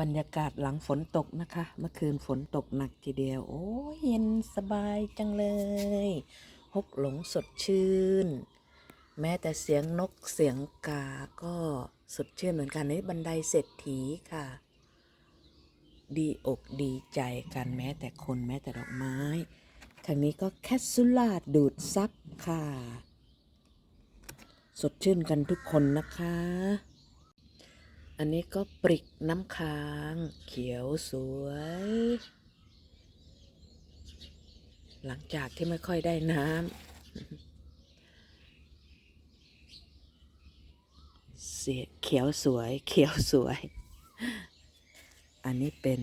บรรยากาศหลังฝนตกนะคะ เมื่อคืนฝนตกหนักทีเดียว โอ้ยเย็นสบายจังเลยฮกหลงสดชื่น แม้แต่เสียงนกเสียงกาก็สดชื่นเหมือนกันนี่บันไดเศรษฐีค่ะ ดีอกดีใจกันแม้แต่คนแม้แต่ดอกไม้ทางนี้ก็แคสซูล่าดูดซับค่ะ สดชื่นกันทุกคนนะคะ อันนี้ก็ปริกน้ำค้าง เขียวสวย หลังจากที่ไม่ค่อยได้น้ำเสียเขียวสวย เขียวสวย อันนี้เป็น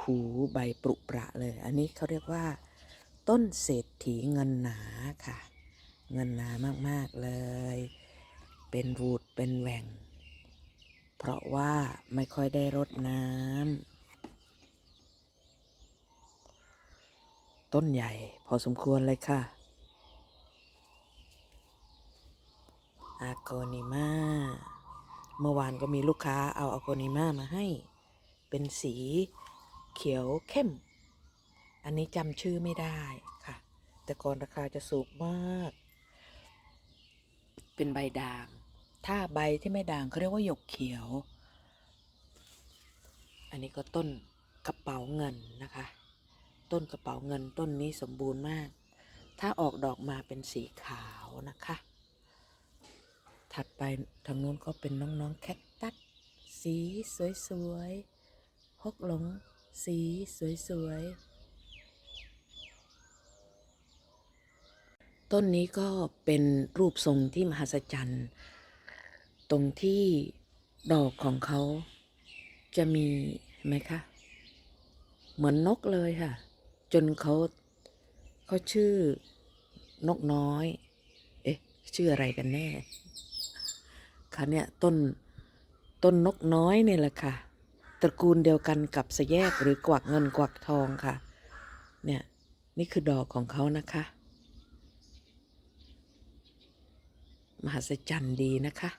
หูใบปรุประเลย อันนี้เขาเรียกว่า ต้นเศรษฐีเงินหนาค่ะ เงินหนามาก ๆ เลย เป็นรูดเป็นแหว่ง เพราะว่าไม่ค่อยได้รดน้ำต้นใหญ่พอสมควรเลยค่ะ อาโกนิมาเมื่อวานก็มีลูกค้าเอาอาโกนิมามาให้ เป็นสีเขียวเข้ม อันนี้จำชื่อไม่ได้ค่ะ แต่ก่อนราคาจะสูงมาก เป็นใบด่าง ถ้าใบที่ไม่ด่างเขาเรียกว่าหยกเขียว อันนี้ก็ต้นกระเป๋าเงินนะคะ ต้นกระเป๋าเงินต้นนี้สมบูรณ์มาก ถ้าออกดอกมาเป็นสีขาวนะคะ ถัดไปทางนู้นก็เป็นน้องๆแคคตัสสีสวยๆ ฮกหลง สีสวยๆต้นนี้ก็เป็นรูปทรงที่มหัศจรรย์ ตรงที่ดอกของเขาจะมีเห็นไหมคะ เหมือนนกเลยค่ะ จนเขาเขาชื่อนกน้อย เอ๊ะ ชื่ออะไรกันแน่คะเนี่ยต้นต้นนกน้อยเนี่ยแหละค่ะ ตระกูลเดียวกันกับสะแยกหรือกวักเงินกวักทองค่ะ เนี่ยนี่คือดอกของเขานะคะ มหัศจรรย์ดีนะคะ